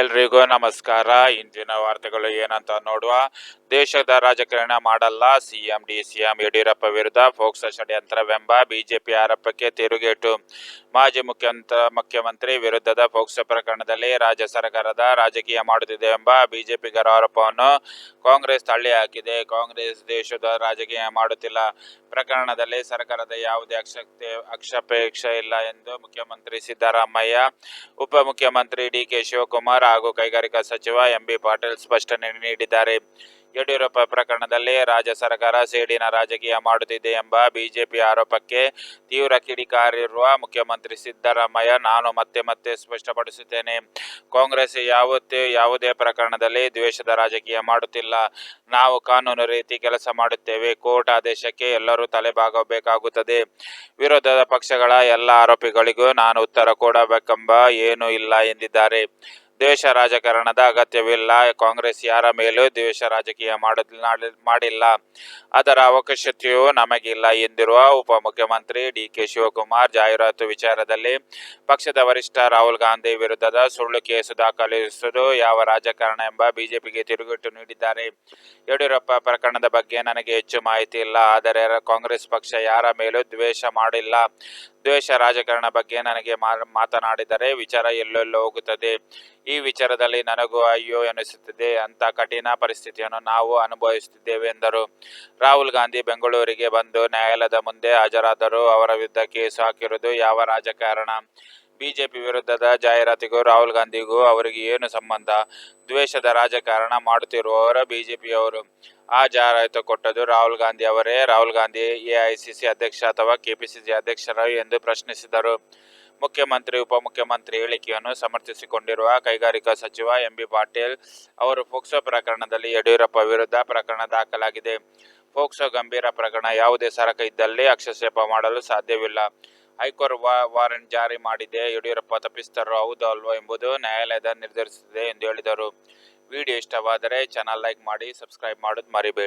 ಎಲ್ರಿಗೂ ನಮಸ್ಕಾರ. ಇಂದಿನ ವಾರ್ತೆಗಳು ಏನಂತ ನೋಡುವ. ದೇಶದ ರಾಜಕಾರಣ ಮಾಡಲ್ಲ. ಸಿಎಂ ಡಿ ಸಿಎಂ ಯಡಿಯೂರಪ್ಪ ವಿರುದ್ಧ ಫೋಕ್ಸ ಷಡ್ಯಂತ್ರವೆಂಬ ಬಿಜೆಪಿ ಆರೋಪಕ್ಕೆ ತಿರುಗೇಟು. ಮಾಜಿ ಮುಖ್ಯಂತ, ಮುಖ್ಯಮಂತ್ರಿ ವಿರುದ್ಧದ ಫೋಕ್ಸೋ ಪ್ರಕರಣದಲ್ಲಿ ರಾಜ್ಯ ಸರ್ಕಾರದ ರಾಜಕೀಯ ಮಾಡುತ್ತಿದೆ ಎಂಬ ಬಿಜೆಪಿಗರ ಆರೋಪವನ್ನು ಕಾಂಗ್ರೆಸ್ ತಳ್ಳಿ ಹಾಕಿದೆ. ಕಾಂಗ್ರೆಸ್ ದೇಶದ ರಾಜಕೀಯ ಮಾಡುತ್ತಿಲ್ಲ. ಪ್ರಕರಣದಲ್ಲಿ ಸರ್ಕಾರದ ಯಾವುದೇ ಅಕ್ಷತೆ, ಅಕ್ಷಪೇಕ್ಷೆ ಇಲ್ಲ ಎಂದು ಮುಖ್ಯಮಂತ್ರಿ ಸಿದ್ದರಾಮಯ್ಯ ಉಪಮುಖ್ಯಮಂತ್ರಿ ಡಿಕೆ ಶಿವಕುಮಾರ್ ಹಾಗೂ ಕೈಗಾರಿಕಾ ಸಚಿವ ಎಂಬಿ ಪಾಟೀಲ್ ಸ್ಪಷ್ಟನೆ ನೀಡಿದ್ದಾರೆ. ಯಡಿಯೂರಪ್ಪ ಪ್ರಕರಣದಲ್ಲಿ ರಾಜ್ಯ ಸರ್ಕಾರ ಸೇಡಿನ ರಾಜಕೀಯ ಮಾಡುತ್ತಿದೆ ಎಂಬ ಬಿಜೆಪಿ ಆರೋಪಕ್ಕೆ ತೀವ್ರ ಕಿಡಿಕಾರಿರುವ ಮುಖ್ಯಮಂತ್ರಿ ಸಿದ್ದರಾಮಯ್ಯ, ನಾನು ಮತ್ತೆ ಮತ್ತೆ ಸ್ಪಷ್ಟಪಡಿಸುತ್ತೇನೆ. ಕಾಂಗ್ರೆಸ್ ಯಾವತ್ತೇ ಯಾವುದೇ ಪ್ರಕರಣದಲ್ಲಿ ದ್ವೇಷದ ರಾಜಕೀಯ ಮಾಡುತ್ತಿಲ್ಲ. ನಾವು ಕಾನೂನು ರೀತಿ ಕೆಲಸ ಮಾಡುತ್ತೇವೆ. ಕೋರ್ಟ್ ಆದೇಶಕ್ಕೆ ಎಲ್ಲರೂ ತಲೆಬಾಗಬೇಕಾಗುತ್ತದೆ. ವಿರೋಧದ ಪಕ್ಷಗಳ ಎಲ್ಲ ಆರೋಪಿಗಳಿಗೂ ನಾನು ಉತ್ತರ ಕೊಡಬೇಕೆಂಬ ಏನೂ ಇಲ್ಲ ಎಂದಿದ್ದಾರೆ. ದ್ವೇಷ ರಾಜಕಾರಣದ ಅಗತ್ಯವಿಲ್ಲ. ಕಾಂಗ್ರೆಸ್ ಯಾರ ಮೇಲೂ ದ್ವೇಷ ರಾಜಕೀಯ ಮಾಡಿಲ್ಲ. ಅದರ ಅವಕಾಶತೆಯೂ ನಮಗಿಲ್ಲ ಎಂದಿರುವ ಉಪಮುಖ್ಯಮಂತ್ರಿ ಡಿ ಕೆ ಶಿವಕುಮಾರ್ ಜಾಹೀರಾತು ವಿಚಾರದಲ್ಲಿ ಪಕ್ಷದ ವರಿಷ್ಠ ರಾಹುಲ್ ಗಾಂಧಿ ವಿರುದ್ಧದ ಸುಳ್ಳು ಕೇಸು ದಾಖಲಿಸುವುದು ಯಾವ ರಾಜಕಾರಣ ಎಂಬ ಬಿಜೆಪಿಗೆ ತಿರುಗೇಟು ನೀಡಿದ್ದಾರೆ. ಯಡಿಯೂರಪ್ಪ ಪ್ರಕರಣದ ಬಗ್ಗೆ ನನಗೆ ಹೆಚ್ಚು ಮಾಹಿತಿ ಇಲ್ಲ. ಆದರೆ ಕಾಂಗ್ರೆಸ್ ಪಕ್ಷ ಯಾರ ಮೇಲೂ ದ್ವೇಷ ಮಾಡಿಲ್ಲ. ದ್ವೇಷ ರಾಜಕಾರಣ ಬಗ್ಗೆ ನನಗೆ ಮಾತನಾಡಿದರೆ ವಿಚಾರ ಎಲ್ಲೆಲ್ಲೋ ಹೋಗುತ್ತದೆ. ಈ ವಿಚಾರದಲ್ಲಿ ನನಗೂ ಅಯ್ಯೋ ಎನಿಸುತ್ತದೆ. ಅಂತ ಕಠಿಣ ಪರಿಸ್ಥಿತಿಯನ್ನು ನಾವು ಅನುಭವಿಸುತ್ತಿದ್ದೇವೆ ಎಂದರು. ರಾಹುಲ್ ಗಾಂಧಿ ಬೆಂಗಳೂರಿಗೆ ಬಂದು ನ್ಯಾಯಾಲಯದ ಮುಂದೆ ಹಾಜರಾದರೂ. ಅವರ ವಿರುದ್ಧ ಕೇಸು ಹಾಕಿರುವುದು ಯಾವ ರಾಜಕಾರಣ? ಬಿಜೆಪಿ ವಿರುದ್ಧದ ಜಾಹೀರಾತಿಗೂ ರಾಹುಲ್ ಗಾಂಧಿಗೂ ಅವರಿಗೆ ಏನು ಸಂಬಂಧ? ದ್ವೇಷದ ರಾಜಕಾರಣ ಮಾಡುತ್ತಿರುವವರ ಬಿಜೆಪಿಯವರು. ಆ ಜಾಹೀರಾತು ಕೊಟ್ಟದ್ದು ರಾಹುಲ್ ಗಾಂಧಿ ಅವರೇ. ರಾಹುಲ್ ಗಾಂಧಿ ಎಐಸಿಸಿ ಅಧ್ಯಕ್ಷ ಅಥವಾ ಕೆಪಿಸಿಸಿ ಅಧ್ಯಕ್ಷರ ಎಂದು ಪ್ರಶ್ನಿಸಿದರು. ಮುಖ್ಯಮಂತ್ರಿ, ಉಪಮುಖ್ಯಮಂತ್ರಿ ಹೇಳಿಕೆಯನ್ನು ಸಮರ್ಥಿಸಿಕೊಂಡಿರುವ ಕೈಗಾರಿಕಾ ಸಚಿವ ಎಂಬಿ ಪಾಟೀಲ್ ಅವರು ಫೋಕ್ಸೋ ಪ್ರಕರಣದಲ್ಲಿ ಯಡಿಯೂರಪ್ಪ ವಿರುದ್ಧ ಪ್ರಕರಣ ದಾಖಲಾಗಿದೆ. ಫೋಕ್ಸೋ ಗಂಭೀರ ಪ್ರಕರಣ. ಯಾವುದೇ ಸರಕ ಇದ್ದಲ್ಲಿ ಹಸ್ತಕ್ಷೇಪ ಮಾಡಲು ಸಾಧ್ಯವಿಲ್ಲ. ಹೈಕೋರ್ಟ್ ವಾರೆಂಟ್ ಜಾರಿ ಮಾಡಿದೆ. ಯಡಿಯೂರಪ್ಪ ತಪ್ಪಿಸ್ತಾರೋ ಹೌದು ಅಲ್ವೋ ಎಂಬುದು ನ್ಯಾಯಾಲಯದ ನಿರ್ಧರಿಸಿದೆ ಎಂದು ಹೇಳಿದರು. ವಿಡಿಯೋ ಇಷ್ಟವಾದರೆ ಚಾನಲ್ ಲೈಕ್ ಮಾಡಿ, ಸಬ್ಸ್ಕ್ರೈಬ್ ಮಾಡೋದು ಮರಿಬೇಡಿ.